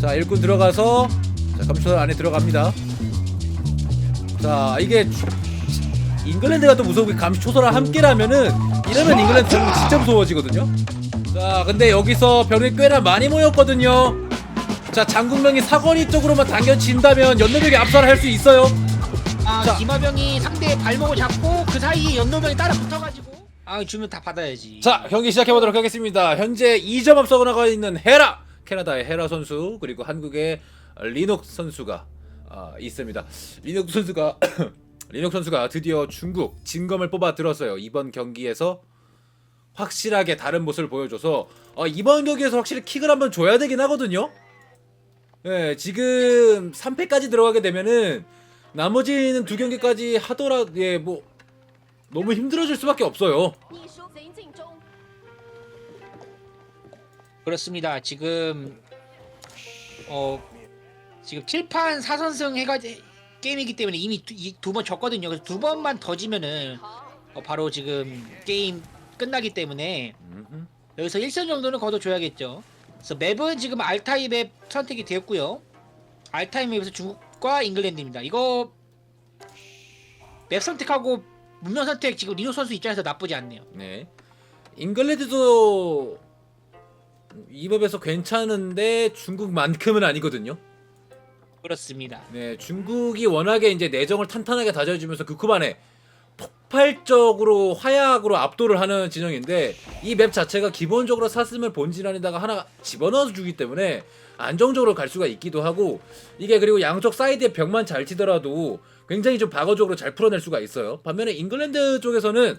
자 일꾼 들어가서 자 감초선 안에 들어갑니다. 자 이게 주- 잉글랜드가 또 무서운 게 감초선랑 함께라면은 이러면 잉글랜드 정말 진짜 무서워지거든요. 자 근데 여기서 병력이 꽤나 많이 모였거든요. 자 장군명이 사거리 쪽으로만 당겨진다면 연노병이 압살을 할수 있어요. 아 자. 기마병이 상대의 발목을 잡고 그 사이에 연노병이 따라 붙어가지고 아 주면 다 받아야지. 자 경기 시작해 보도록 하겠습니다. 현재 2점 앞서고 나가 있는 헤라 캐나다의 헤라 선수 그리고 한국의 리녹 선수가 아, 있습니다. 리녹 선수가 리녹 선수가 드디어 중국 진검을 뽑아 들었어요. 이번 경기에서 확실하게 다른 모습을 보여줘서 어, 이번 경기에서 확실히 킥을 한번 줘야 되긴 하거든요. 예, 지금 3패까지 들어가게 되면은 나머지는 두 경기까지 하더라 예, 뭐 너무 힘들어질 수밖에 없어요. 그렇습니다. 지금 어 지금 7판 4선승 해가 게임이기 때문에 이미 두 번 졌거든요. 그래서 두 번만 더 지면은 어, 바로 지금 게임 끝나기 때문에 여기서 1선 정도는 거둬줘야겠죠. 그래서 맵은 지금 알타이 맵 선택이 되었고요. 알타이 맵에서 중국과 잉글랜드입니다. 이거 맵 선택하고 문명 선택 지금 리노 선수 입장에서 나쁘지 않네요. 네. 잉글랜드도 이 맵에서 괜찮은데 중국만큼은 아니거든요. 그렇습니다. 네, 중국이 워낙에 이제 내정을 탄탄하게 다져주면서 그 쿠반에 폭발적으로 화약으로 압도를 하는 진영인데 이 맵 자체가 기본적으로 사슴을 본진안에다가 하나 집어넣어 주기 때문에 안정적으로 갈 수가 있기도 하고 이게 그리고 양쪽 사이드에 벽만 잘 치더라도 굉장히 좀 방어적으로 잘 풀어낼 수가 있어요. 반면에 잉글랜드 쪽에서는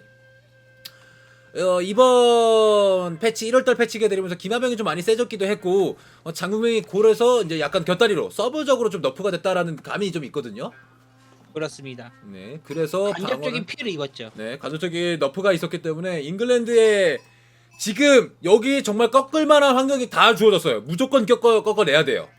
어, 이번 패치 1월달 패치가 되면서 기마병이 좀 많이 세졌기도 했고 어, 장국명이 골에서 이제 약간 곁다리로 서브적으로 좀 너프가 됐다라는 감이 좀 있거든요. 그렇습니다. 네, 그래서 간접적인 방어는- 피해를 입었죠. 네, 간접적인 너프가 있었기 때문에 잉글랜드에 지금 여기 정말 꺾을 만한 환경이 다 주어졌어요. 무조건 꺾어 꺾어내야 돼요.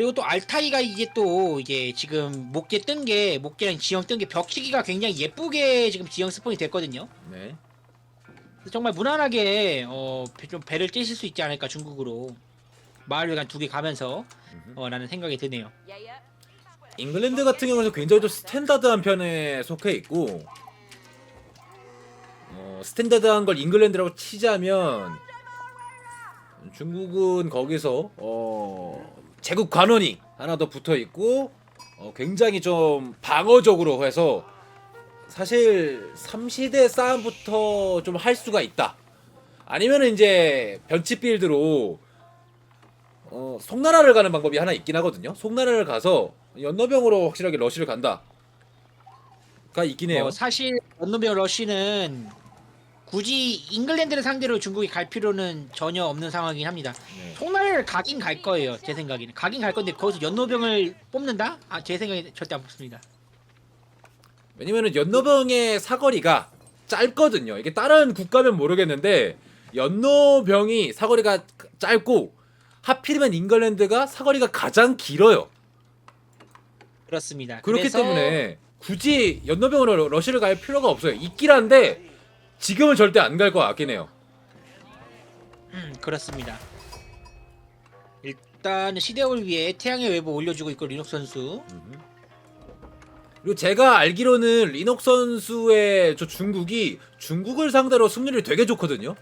그리고 또 알타이가 이게 또 이게 지금 목계 뜬 게 목계랑 지형 뜬 게 벽치기가 굉장히 예쁘게 지금 지형 스폰이 됐거든요. 네. 그래서 정말 무난하게 어, 좀 배를 째실 수 있지 않을까 중국으로 마을을 한두개 가면서 어, 라는 생각이 드네요.爷爷， 잉글랜드 같은 경우는 굉장히 좀 스탠다드한 편에 속해 있고 어, 스탠다드한 걸 잉글랜드라고 치자면 중국은 거기서 어, 제국 관원이 하나 더 붙어 있고 어, 굉장히 좀 방어적으로 해서 사실 삼시대 싸움부터 좀 할 수가 있다. 아니면은 이제 변치 빌드로 어, 송나라를 가는 방법이 하나 있긴 하거든요. 송나라를 가서 연노병으로 확실하게 러시를 간다. 가 있긴 해요. 어, 사실 연노병 러쉬는 굳이 잉글랜드를 상대로 중국이 갈 필요는 전혀 없는 상황이긴 합니다. 네. 송나라를 가긴 갈 거예요. 제 생각에는 가긴 갈 건데 거기서 연노병을 뽑는다? 아 제 생각에 절대 안 뽑습니다. 왜냐면은 연노병의 사거리가 짧거든요. 이게 다른 국가면 모르겠는데 연노병이 사거리가 짧고 하필이면 잉글랜드가 사거리가 가장 길어요. 그렇습니다. 그렇기 그래서 때문에 굳이 연노병으로 러시를 갈 필요가 없어요. 있긴 한데 지금은 절대 안 갈 것 같긴 해요. 음, 그렇습니다. 일단 시대를 위해 태양의 외부 올려주고 있고 리녹 선수 그리고 제가 알기로는 리녹 선수의 저 중국이 중국을 상대로 승률이 되게 좋거든요.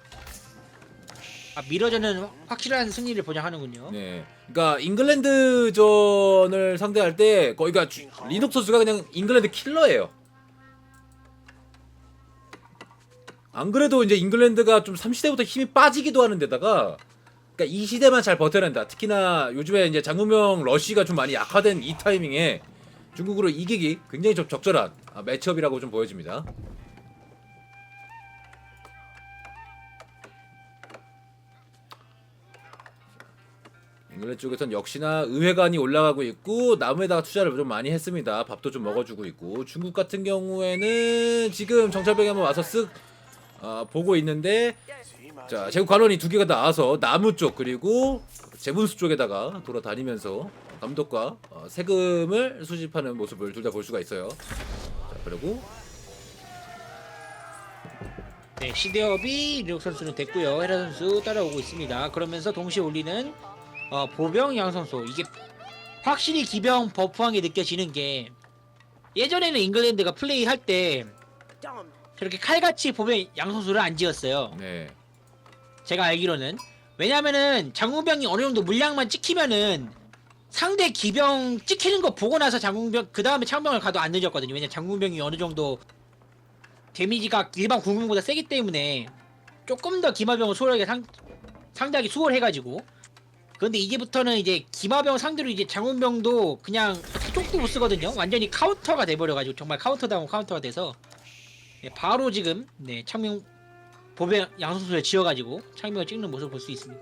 아, 미러전은 확실한 승리를 보자 하는군요. 네. 그러니까 잉글랜드전을 상대할 때 거기가 주- 리녹 선수가 그냥 잉글랜드 킬러예요. 안 그래도 이제 잉글랜드가 좀 3시대부터 힘이 빠지기도 하는 데다가 그러니까 이 시대만 잘 버텨낸다. 특히나 요즘에 이제 장군명 러시가 좀 많이 약화된 이 타이밍에 중국으로 이기기 굉장히 좀 적절한 아, 매치업이라고 좀 보여집니다. 잉글랜드 쪽에선 역시나 의회관이 올라가고 있고 나무에다가 투자를 좀 많이 했습니다. 밥도 좀 먹어주고 있고 중국 같은 경우에는 지금 정찰병이 한번 와서 쓱 어, 보고 있는데 자 제국 관원이 두 개가 나와서 나무 쪽 그리고 재분수 쪽에다가 돌아다니면서 감독과 어, 세금을 수집하는 모습을 둘 다 볼 수가 있어요. 자 그리고 네, 시대업이 이력 선수는 됐고요. 헤라 선수 따라오고 있습니다. 그러면서 동시에 올리는 어, 보병 양 선수 이게 확실히 기병 버프한 게 느껴지는 게 예전에는 잉글랜드가 플레이 할 때 저렇게 칼같이 보병 양 선수를 안 지었어요. 네. 제가 알기로는 왜냐면은 장군병이 어느 정도 물량만 찍히면은 상대 기병 찍히는 거 보고 나서 장군병 그 다음에 창병을 가도 안 늦었거든요. 왜냐 면 장군병이 어느 정도 데미지가 일반 군병보다 세기 때문에 조금 더 기마병을 수월하게 상, 상대하기 수월해가지고 그런데 이제부터는 이제 기마병 상대로 이제 장군병도 그냥 쪽도 못 쓰거든요. 완전히 카운터가 돼버려가지고 정말 카운터다운 카운터가 돼서 네, 바로 지금 네 창명 보병 양선수를 지어가지고 창명을 찍는 모습 을 볼 수 있습니다.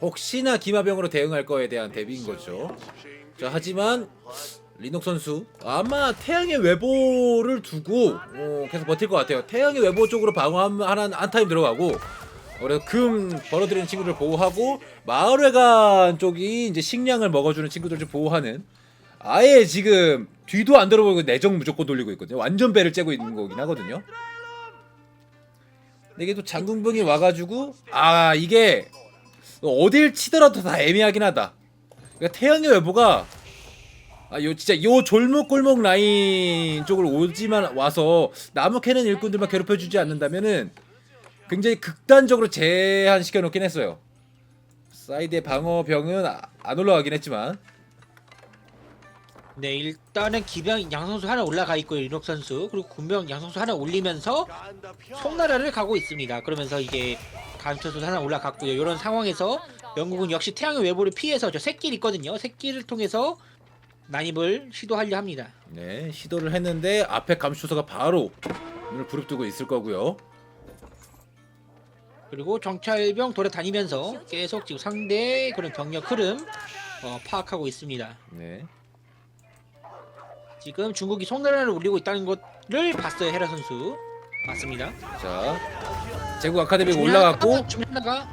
혹시나 기마병으로 대응할 거에 대한 대비인 거죠. 자, 하지만 리녹 선수 아마 태양의 외보를 두고 어, 계속 버틸 것 같아요. 태양의 외보 쪽으로 방어하면 하나 한 타임 들어가고 어, 그래서 금 벌어들이는 친구들 보호하고 마을회관 쪽이 이제 식량을 먹어주는 친구들 좀 보호하는 아예 지금 뒤도 안 돌아보고 내정 무조건 돌리고 있거든요. 완전 배를 째고 있는 거긴 하거든요. 근데 이게 또 장군병이 와가지고 아 이게 어딜 치더라도 다 애매하긴 하다. 그러니까 태양의 외보가 아, 요 진짜 요 졸목골목 라인 쪽으로 오지만 와서 나무 캐는 일꾼들만 괴롭혀주지 않는다면은 굉장히 극단적으로 제한시켜 놓긴 했어요. 사이드의 방어병은 아- 안 올라가긴 했지만 네 일단은 기병 양선수 하나 올라가 있고요 윤옥 선수 그리고 군병 양선수 하나 올리면서 송나라를 가고 있습니다. 그러면서 이제 간투수 하나 올라갔고요. 이런 상황에서 영국은 역시 태양의 외부를 피해서 저 새길 있거든요. 새길을 통해서 난입을 시도하려 합니다. 네 시도를 했는데 앞에 감시초소가 바로 눈을 부릅뜨고 있을 거고요. 그리고 정찰병 돌아다니면서 계속 지금 상대 그런 병력 흐름 어, 파악하고 있습니다. 네. 지금 중국이 송나라를 올리고 있다는 것을 봤어요 헤라 선수. 맞습니다. 자 제국 아카데미 가 올라갔고 중 하나가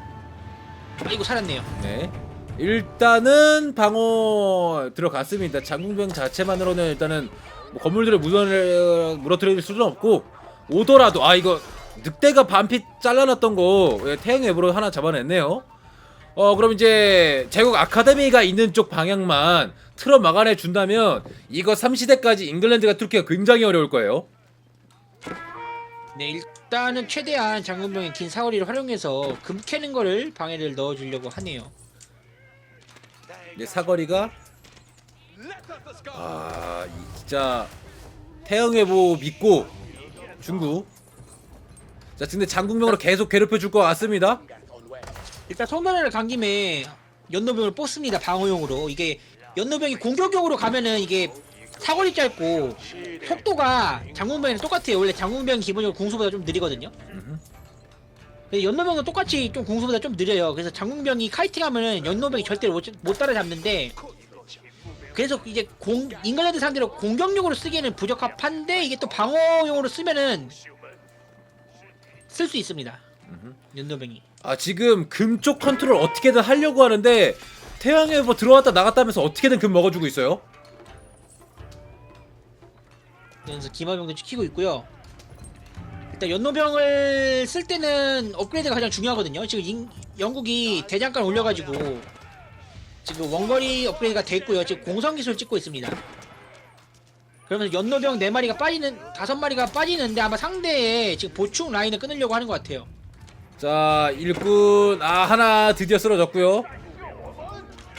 아이고 살았네요. 네. 일단은 방어 들어갔습니다. 장궁병 자체만으로는 일단은 뭐 건물들을 무너뜨릴, 무너뜨릴 수는 없고 오더라도 아 이거 늑대가 반피 잘라놨던 거 예, 태양 웹으로 하나 잡아냈네요. 어 그럼 이제 제국 아카데미가 있는 쪽 방향만 틀어 막아내 준다면 이거 3시대까지 잉글랜드가 뚫기가 굉장히 어려울 거예요. 네 일단은 최대한 장군병의 긴 사거리를 활용해서 금 캐는 거를 방해를 넣어주려고 하네요. 이제 사거리가 아 이- 진짜 태영외보 믿고 중국 자 근데 장국명으로 계속 괴롭혀 줄 것 같습니다 일단 송나라를 간 김에 연노병을 뽑습니다 방어용으로. 이게 연노병이 공격용으로 가면은 이게 사거리 짧고 속도가 장군병이랑 똑같아요. 원래 장군병이 기본적으로 공수보다 좀 느리거든요. 근데 연노병은 똑같이 좀 공수보다 좀 느려요. 그래서 장군병이 카이팅하면은 연노병이 절대로 못, 못 따라잡는데 그래서 이제 공 잉글랜드 상대로 공격용으로 쓰기에는 부적합한데 이게 또 방어용으로 쓰면은 쓸 수 있습니다. 연노병이 아 지금 금 쪽 컨트롤 어떻게든 하려고 하는데 태양외보 들어왔다 나갔다 하면서 어떻게든 금 먹어주고 있어요 그래서 기마병도 지키고 있고요. 일단 연노병을 쓸 때는 업그레이드가 가장 중요하거든요. 지금 인- 영국이 대장간 올려가지고 지금 원거리 업그레이드가 됐고요. 지금 공성 기술 찍고 있습니다. 그러면서 연노병 4마리가 빠지는 5마리가 빠지는데 아마 상대의 지금 보충 라인을 끊으려고 하는 것 같아요. 자 일꾼 아 하나 드디어 쓰러졌고요.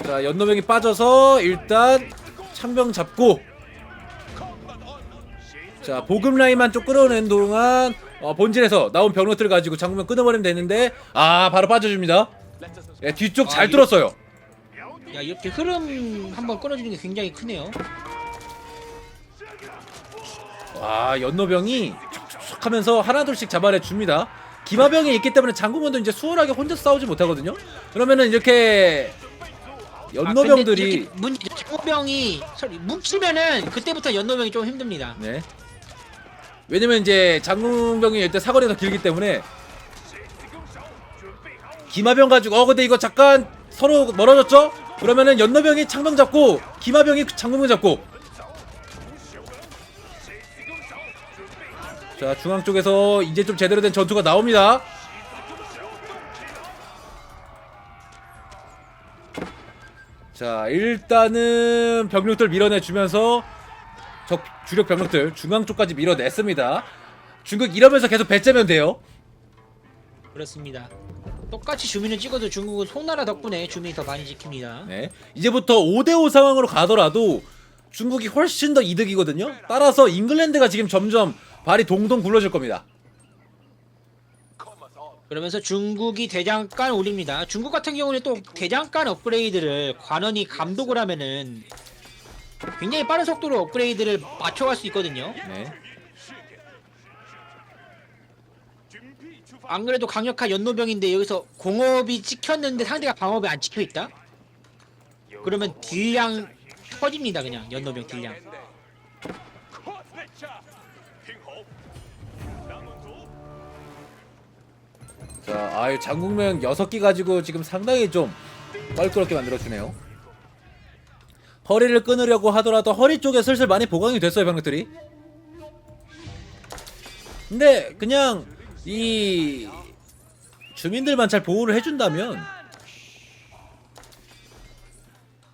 자 연노병이 빠져서 일단 창병 잡고. 자 보급 라인만 좀 끌어낸 동안 어, 본진에서 나온 병력들 가지고 장군명 끊어버리면 되는데 아 바로 빠져줍니다. 예, 뒤쪽 잘 아, 뚫었어요. 야 이렇게 흐름 한번 끊어주는 게 굉장히 크네요. 와 연노병이 촉촉촉 하면서 하나둘씩 잡아내 줍니다 기마병이 있기 때문에 장군원도 이제 수월하게 혼자 싸우지 못하거든요 그러면은 이렇게 연노병들이 아, 문 장군병이 소리 뭉치면은 그때부터 연노병이 좀 힘듭니다. 네. 왜냐면 이제 장군병이 일단 사거리가 더 길기 때문에 기마병 가지고 어 근데 이거 잠깐 서로 멀어졌죠? 그러면은 연노병이 창병 잡고 기마병이 장군병 잡고 자 중앙 쪽에서 이제 좀 제대로 된 전투가 나옵니다. 자 일단은 병력들 밀어내주면서 적 주력 병력들 중앙 쪽까지 밀어냈습니다. 중국 이러면서 계속 배째면 돼요. 그렇습니다. 똑같이 주민을 찍어도 중국은 송나라 덕분에 주민이 더 많이 지킵니다. 네. 이제부터 5대5 상황으로 가더라도 중국이 훨씬 더 이득이거든요. 따라서 잉글랜드가 지금 점점 발이 동동 굴러질 겁니다. 그러면서 중국이 대장간 올립니다. 중국 같은 경우는 또 대장간 업그레이드를 관원이 감독을 하면은 굉장히 빠른 속도로 업그레이드를 맞춰갈 수 있거든요. 네. 안 그래도 강력한 연노병인데 여기서 공업이 찍혔는데 상대가 방업이 안 찍혀 있다? 그러면 딜량 터집니다 그냥 연노병 딜량. 자, 아유 장국명 6개 가지고 지금 상당히 좀 껄끄럽게 만들어 주네요. 허리를 끊으려고 하더라도 허리 쪽에 슬슬 많이 보강이 됐어요, 병력들이. 근데 그냥 이 주민들만 잘 보호를 해준다면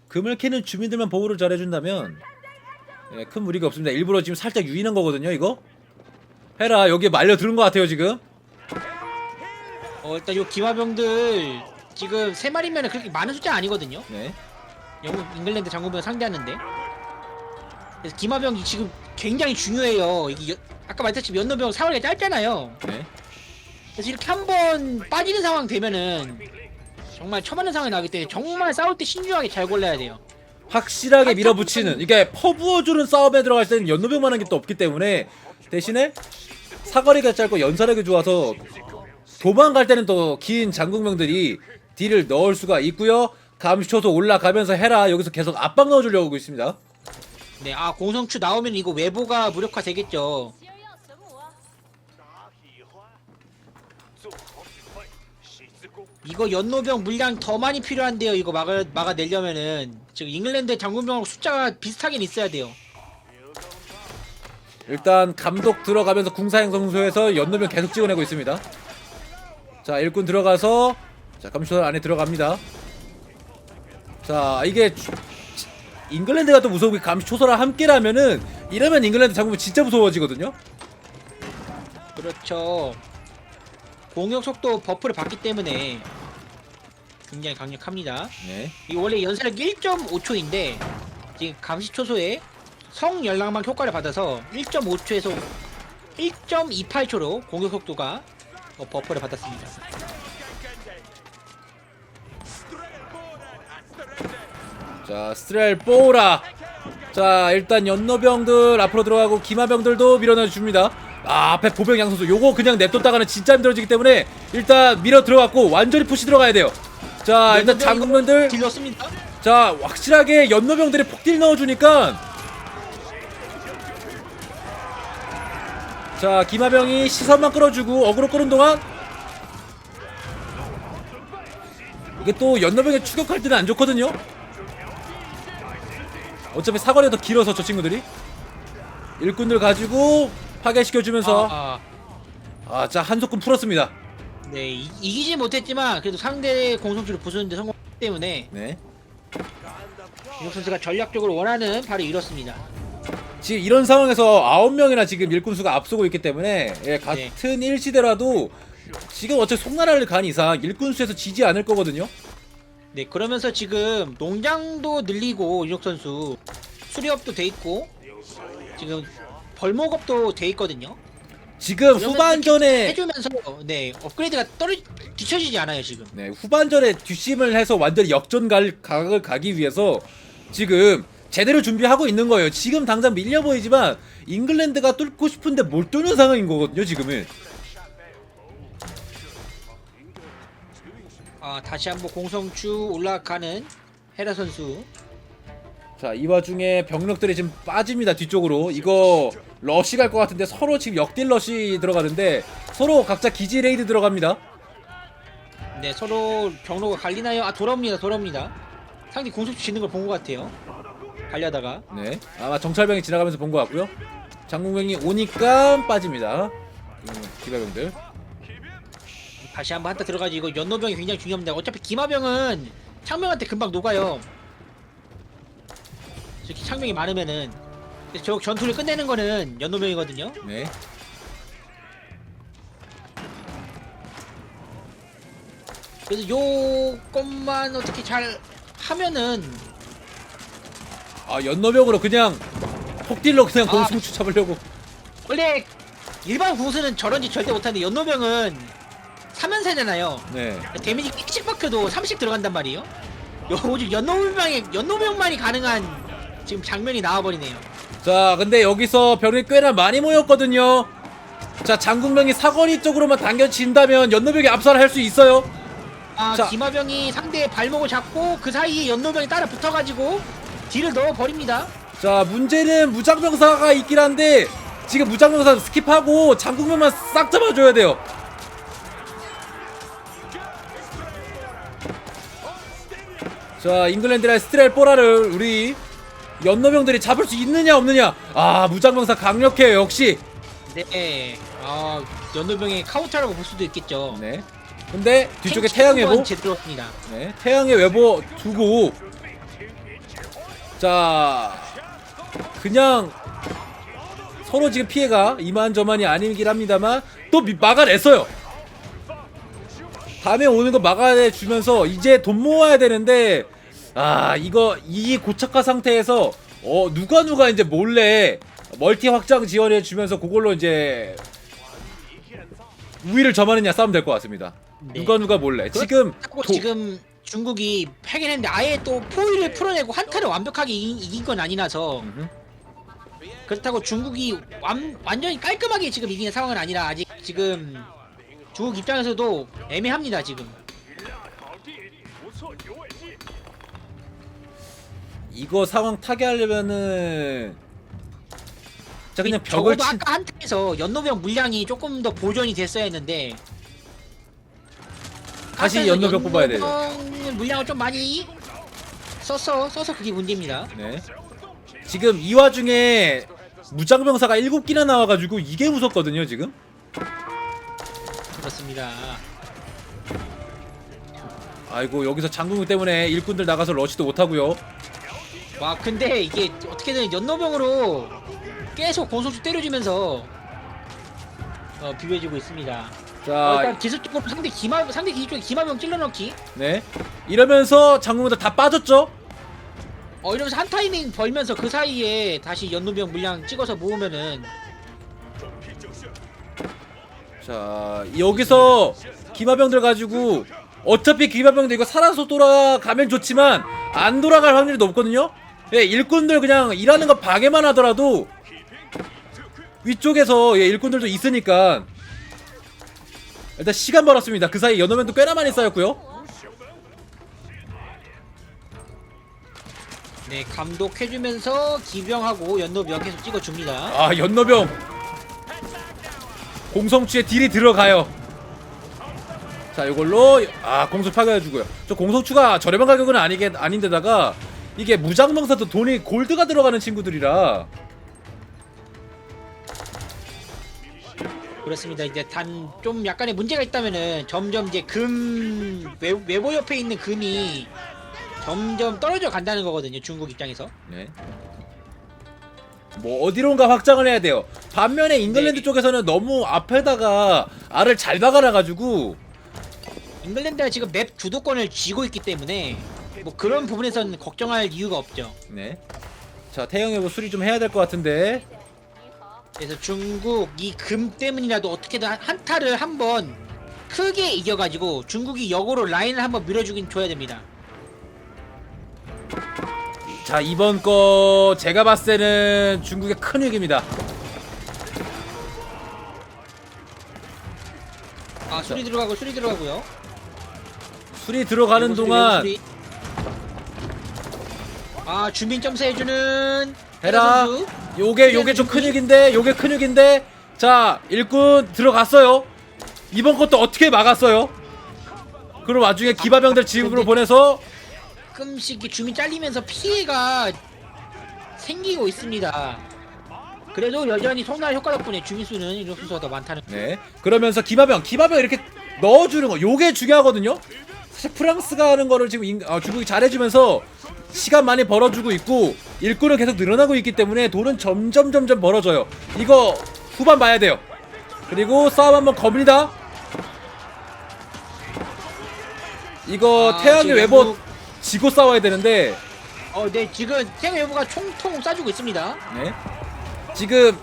금을 캐는 주민들만 보호를 잘 해준다면 예, 큰 무리가 없습니다. 일부러 지금 살짝 유인한 거거든요, 이거. 해라 여기에 말려 들은 것 같아요 지금. 어 일단 요 기마병들 지금 세 마리면 그렇게 많은 숫자 아니거든요. 네. 영국 잉글랜드 장군병 상대하는데 그래서 기마병이 지금 굉장히 중요해요. 이게 여- 아까 말했듯이 연노병 사거리가 짧잖아요. 네. 그래서 이렇게 한 번 빠지는 상황 되면은 정말 처맞는 상황이 나기 때문에 정말 싸울 때 신중하게 잘 골라야 돼요. 확실하게 밀어붙이는 이게 퍼부어주는 싸움에 들어갈 때는 연노병만한 게 또 없기 때문에 대신에 사거리가 짧고 연사력이 좋아서 그 도망갈 때는 또 긴 장국명들이 딜을 넣을 수가 있고요. 감시초소 올라가면서 해라 여기서 계속 압박 넣어주려고 하고 있습니다. 네, 아 공성추 나오면 이거 외부가 무력화 되겠죠. 이거 연노병 물량 더 많이 필요한데요. 이거 막아 막아내려면은 지금 잉글랜드 장군병하고 숫자가 비슷하긴 있어야 돼요. 일단 감독 들어가면서 궁사행 성소에서 연노병 계속 찍어내고 있습니다. 자 일꾼 들어가서 자 감시초소 안에 들어갑니다. 자 이게 주- 잉글랜드가 또 무서운 게 감시초소랑 함께라면은 이러면 잉글랜드 장군은 진짜 무서워지거든요. 그렇죠. 공격 속도 버프를 받기 때문에 굉장히 강력합니다. 네. 이 원래 연사력 1.5초인데 지금 감시 초소에 성 열랑망 효과를 받아서 1.5초에서 1.28초로 공격 속도가 어, 버프를 받았습니다. 자 스트렐 뽀라. 자 일단 연노병들 앞으로 들어가고 기마병들도 밀어내 줍니다. 아 앞에 보병 양선수 요거 그냥 냅뒀다가는 진짜 힘들어지기 때문에 일단 밀어 들어갔고 완전히 푸시 들어가야 돼요. 자 일단 딜렀습니다. 자 확실하게 연노병들이 폭딜 넣어주니까 자 기마병이 시선만 끌어주고 어그로 끄는 동안 이게 또 연노병이 추격할 때는 안 좋거든요. 어차피 사거리가 더 길어서 저 친구들이. 일꾼들 가지고 파괴시켜주면서. 아, 아자 한속금 풀었습니다. 네 이, 이기지 못했지만 그래도 상대 공성수를 부수는데 성공 했기 때문에 네. 윤혁 선수가 전략적으로 원하는 바로 이렇습니다. 지금 이런 상황에서 9명이나 지금 일꾼수가 앞서고 있기 때문에 예, 같은 일시대라도 지금 어차피 송나라를 간 이상 일꾼수에서 지지 않을 거거든요. 네 그러면서 지금 농장도 늘리고 윤혁 선수 수리업도 돼 있고 지금 벌목업도 돼 있거든요. 지금 그러면 후반전에 해주면서 네 업그레이드가 떨어 뒤처지지 않아요 지금. 네, 후반전에 뒷심을 해서 완전히 역전 갈 각을 가기 위해서 지금 제대로 준비하고 있는 거예요. 지금 당장 밀려 보이지만 잉글랜드가 뚫고 싶은데 못 뚫는 상황인 거거든요. 지금은. 아 다시 한번 공성추 올라가는 헤라 선수. 자, 이 와중에 병력들이 지금 빠집니다. 뒤쪽으로. 이거 러시 갈 것 같은데 서로 지금 역딜 러시 들어가는데 서로 각자 기지 레이드 들어갑니다. 네 서로 경로가 갈리나요? 아 돌아옵니다 돌아옵니다. 상대 공성추 지는 걸 본 것 같아요. 가려다가 네. 아마 정찰병이 지나가면서 본 것 같고요. 장군병이 오니까 빠집니다. 음, 기가병들. 다시 한번 한타 들어가지고 이거 연노병이 굉장히 중요합니다. 어차피 기마병은 창명한테 금방 녹아요. 이렇게 창명이 많으면은 저 전투를 끝내는 거는 연노병이거든요. 네. 그래서 요것만 어떻게 잘 하면은 아 연노병으로 그냥 폭딜로 그냥 아. 공수무추 잡으려고. 원래 일반 구수는 저런 짓 절대 못하는데 연노병은 3연세잖아요. 네. 데미지 끼씩 박혀도 30 들어간단 말이에요. 요 오직 연노병에 연노병만이 가능한 지금 장면이 나와버리네요. 자, 근데 여기서 병이 꽤나 많이 모였거든요. 자, 장군병이 사거리 쪽으로만 당겨진다면 연노병이 압살을 할수 있어요. 아 자. 기마병이 상대의 발목을 잡고 그 사이에 연노병이 따라 붙어가지고 딜을 넣어 버립니다. 자, 문제는 무장병사가 있긴 한데 지금 무장병사 스킵하고 장군병만 싹 잡아줘야 돼요. 자, 잉글랜드랑 스트렐 뽀라를 우리 연노병들이 잡을 수 있느냐 없느냐. 아, 무장병사 강력해요. 역시. 네. 아 연노병의 카운터라고 볼 수도 있겠죠. 네. 근데 뒤쪽에 태양의 보 제대로 네, 태양의 외보 두고 자 그냥 서로 지금 피해가 이만저만이 아니긴 합니다만 또 미- 막아냈어요. 다음에 오는 거 막아내주면서 이제 돈 모아야 되는데 아 이거 이 고착화 상태에서 어 누가 누가 이제 몰래 멀티 확장 지원해 주면서 그걸로 이제 우위를 점하느냐 싸움 될 것 같습니다. 네. 누가 누가 몰래 지금 도- 지금 중국이 패긴 했는데 아예 또 포위를 풀어내고 한타를 완벽하게 이긴, 이긴 건 아니라서. 음흠. 그렇다고 중국이 완, 완전히 깔끔하게 지금 이기는 상황은 아니라 아직 지금 중국 입장에서도 애매합니다 지금. 이거 상황 타개하려면은 자 그냥 벽을 적어도 친 아까 한타에서 연노병 물량이 조금 더 보존이 됐어야 했는데 다시 연노병 뽑아야 돼요. 연노병 물량을 좀 많이 썼어 써서 그게 문제입니다 네. 지금 이 와중에 무장병사가 7기나 나와가지고 이게 무섭거든요 지금 그렇습니다 아이고 여기서 장군국 때문에 일꾼들 나가서 러시도 못하고요 와 근데 이게 어떻게든 연노병으로 계속 고속수 때려주면서 어, 비벼지고 있습니다. 어, 자 일단 기술적으로 상대 기마 상대 기술 쪽에 기마병 찔러넣기. 네. 이러면서 장군국들 다 빠졌죠 어 이러면서 한 타이밍 벌면서 그 사이에 다시 연노병 물량 찍어서 모으면은 자 여기서 기마병들 가지고 어차피 기마병들 이거 살아서 돌아가면 좋지만 안 돌아갈 확률이 높거든요 예, 일꾼들 그냥 일하는 거 방해만 하더라도 위쪽에서 예, 일꾼들도 있으니까 일단 시간 벌었습니다. 그 사이 연어면도 꽤나 많이 쌓였고요. 네 감독해주면서 기병하고 연노병 계속 찍어줍니다. 아 연노병. 공성추에 딜이 들어가요. 자 이걸로 아 공수 파괴해주고요. 저 공성추가 저렴한 가격은 아니게 아닌데다가 이게 무장병사도 돈이 골드가 들어가는 친구들이라 그렇습니다. 이제 단 좀 약간의 문제가 있다면은 점점 이제 금 외, 외보 옆에 있는 금이 점점 떨어져 간다는 거거든요. 중국 입장에서. 네. 뭐 어디론가 확장을 해야 돼요. 반면에 잉글랜드 네. 쪽에서는 너무 앞에다가 알을 잘 박아놔 가지고 잉글랜드가 지금 맵 주도권을 쥐고 있기 때문에 뭐 그런 부분에서는 걱정할 이유가 없죠. 네. 자 태영의 뭐 수리 좀 해야 될 것 같은데 그래서 중국 이 금 때문이라도 어떻게든 한- 한타를 한번 크게 이겨가지고 중국이 역으로 라인을 한번 밀어주긴 줘야 됩니다. 자 이번 거 제가 봤을 때는 중국의 큰 위기입니다. 아 수리 들어가고 수리 들어가고요. 수리 들어가는 그리고 동안 수리. 아 주민 점수 해주는 해라. 선수. 요게 요게 좀 근육인데 요게 근육인데 자 일꾼 들어갔어요. 이번 것도 어떻게 막았어요? 그럼 와중에 기바병들 지역으로 근데- 보내서 가끔씩 이 주민 잘리면서 피해가 생기고 있습니다. 그래도 여전히 송날 효과 덕분에 주민 수는 이런 순서가 더 많다는. 네. 그러면서 기마병, 기마병 이렇게 넣어주는 거, 요게 중요하거든요. 사실 프랑스가 하는 거를 지금 인, 어, 중국이 잘해주면서 시간 많이 벌어주고 있고 일꾼은 계속 늘어나고 있기 때문에 돈은 점점 점점 벌어져요. 이거 후반 봐야 돼요. 그리고 싸움 한번 겁니다. 이거 아, 태양의 지금 외보 영국- 지고 싸워야 되는데 어, 네 지금 태양 외부가 총통 쏴주고 있습니다. 네. 지금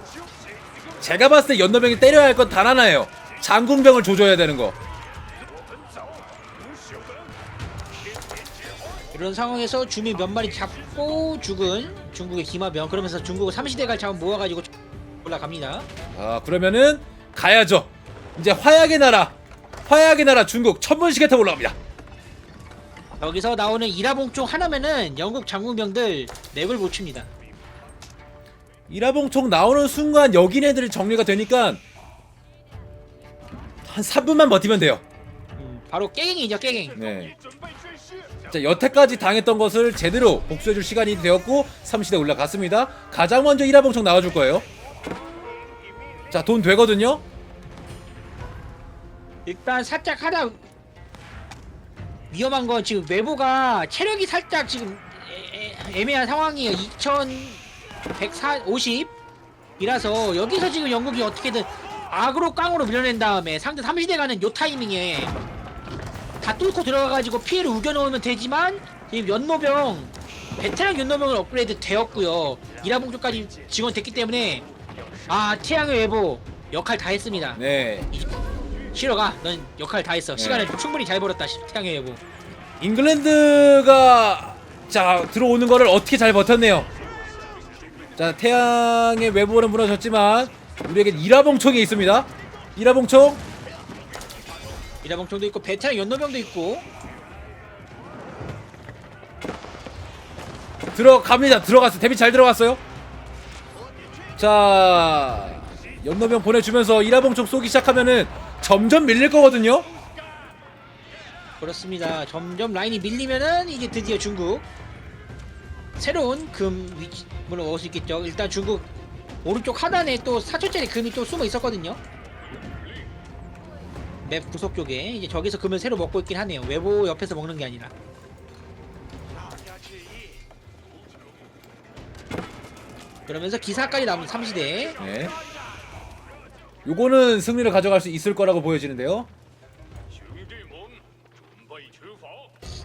제가 봤을 때 연노병이 때려야 할 건 단 하나예요. 장궁병을 조져야 되는 거. 이런 상황에서 주민 몇 마리 잡고 죽은 중국의 기마병 그러면서 중국은 삼시대갈 자원 모아가지고 올라갑니다. 아 그러면은 가야죠. 이제 화약의 나라, 화약의 나라 중국 천문시계 타고 올라갑니다. 여기서 나오는 이라봉총 하나면은 영국 장군병들 맥을 못 칩니다. 이라봉총 나오는 순간 여기네들이 정리가 되니까 한 3분만 버티면 돼요. 음, 바로 깨갱이죠 깨갱. 네. 자 여태까지 당했던 것을 제대로 복수해줄 시간이 되었고 3시대 올라갔습니다. 가장 먼저 이라봉총 나와줄 거예요. 자 돈 되거든요. 일단 살짝 하나 위험한 건 지금 외부가 체력이 살짝 지금 애, 애, 애매한 상황이에요. 2150 이라서 여기서 지금 영국이 어떻게든 악으로 깡으로 밀어낸 다음에 상대 3시대 가는 요 타이밍에 다 뚫고 들어가가지고 피해를 우겨넣으면 되지만 지금 연노병 베테랑 연노병을 업그레이드 되었고요 이라봉 쪽까지 지원됐기 때문에 아 태양의 외부 역할 다 했습니다 네. 싫어가 넌 역할 다 했어 네. 시간을 충분히 잘 벌었다 시- 태양의 외부 잉글랜드가 자 들어오는 거를 어떻게 잘 버텼네요. 자 태양의 외부는 무너졌지만 우리에겐 이라봉총이 있습니다. 이라봉총 이라봉총도 있고 베테랑 연노병도 있고 들어갑니다. 들어갔어. 데뷔 잘 들어갔어요. 자 연노병 보내주면서 이라봉총 쏘기 시작하면은 점점 밀릴 거거든요. 그렇습니다 점점 라인이 밀리면은 이제 드디어 중국 새로운 금 위치를 얻을 수 있겠죠 일단 중국 오른쪽 하단에 또 4초짜리 금이 또 숨어 있었거든요 맵 구석 쪽에 이제 저기서 금을 새로 먹고 있긴 하네요 외부 옆에서 먹는 게 아니라 그러면서 기사까지 남은 3시대 네. 요거는 승리를 가져갈 수 있을 거라고 보여지는데요.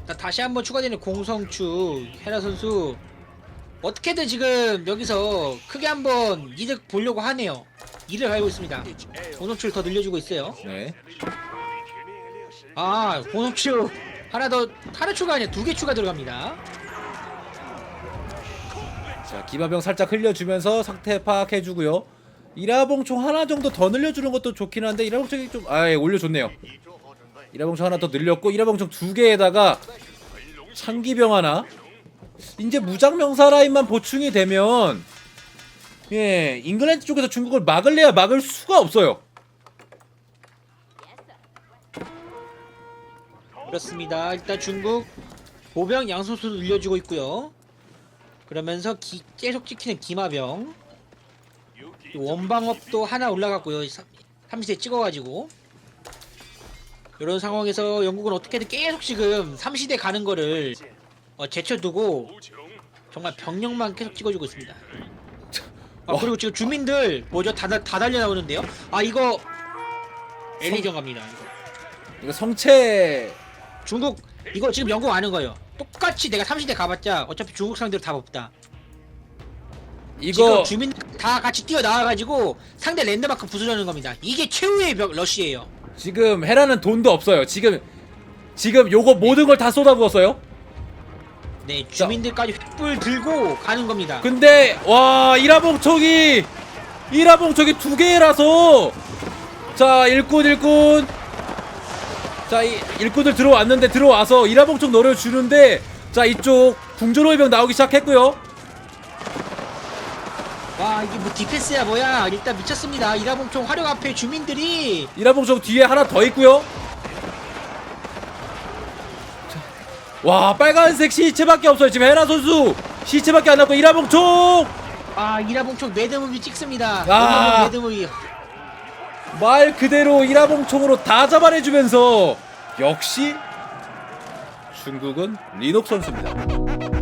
자, 다시 한번 추가되는 공성축 헤라 선수 어떻게든 지금 여기서 크게 한번 이득 보려고 하네요. 이를 갈고 있습니다. 공성축을 더 늘려주고 있어요. 네. 아 공성축 하나 더 하나 추가 아니야 두 개 추가 들어갑니다. 자 기마병 살짝 흘려주면서 상태 파악해주고요. 이라봉총 하나 정도 더 늘려주는 것도 좋긴 한데 이라봉총이 좀 아예 올려줬네요. 이라봉총 하나 더 늘렸고 이라봉총 두 개에다가 창기병 하나. 이제 무장명사 라인만 보충이 되면 예 잉글랜드 쪽에서 중국을 막을래야 막을 수가 없어요. 그렇습니다. 일단 중국 보병 양소수 늘려주고 있고요. 그러면서 기, 계속 찍히는 기마병 원방업도 하나 올라갔고요. 30대 찍어가지고 이런 상황에서 영국은 어떻게든 계속 지금 3시대 가는 거를 어, 제쳐두고 정말 병력만 계속 찍어주고 있습니다. 아, 와. 그리고 지금 주민들 뭐죠? 다, 다- 다 달려 나오는데요. 아 이거 엘리전 갑니다. 이거. 이거 성체 중국 이거 지금 영국 아는 거예요. 똑같이 내가 30대 가봤자 어차피 중국 상대로 다 없다. 이거 지금 주민 다 같이 뛰어 나와가지고 상대 랜드마크 부수려는 겁니다. 이게 최후의 벽 러시예요. 지금 헤라는 돈도 없어요. 지금 지금 요거 모든 걸 다 쏟아부었어요. 네 주민들까지 횃불 들고 가는 겁니다. 근데 와 이라봉총이 이라봉총이 두 개라서 자 일꾼 일꾼 자 이, 일꾼들 들어왔는데 들어와서 이라봉총 노려주는데 자 이쪽 궁전호위병 나오기 시작했고요 와 이게 뭐 디펜스야 뭐야? 일단 미쳤습니다. 이라봉총 화력 앞에 주민들이 이라봉총 뒤에 하나 더 있고요 자, 와 빨간색 시체밖에 없어요 지금 헤라 선수 시체밖에 안 남고 이라봉총 아 이라봉총 매드무비 찍습니다. 아. 매드무비. 말 그대로 이라봉총으로 다 잡아내주면서 역시 중국은 리녹 선수입니다.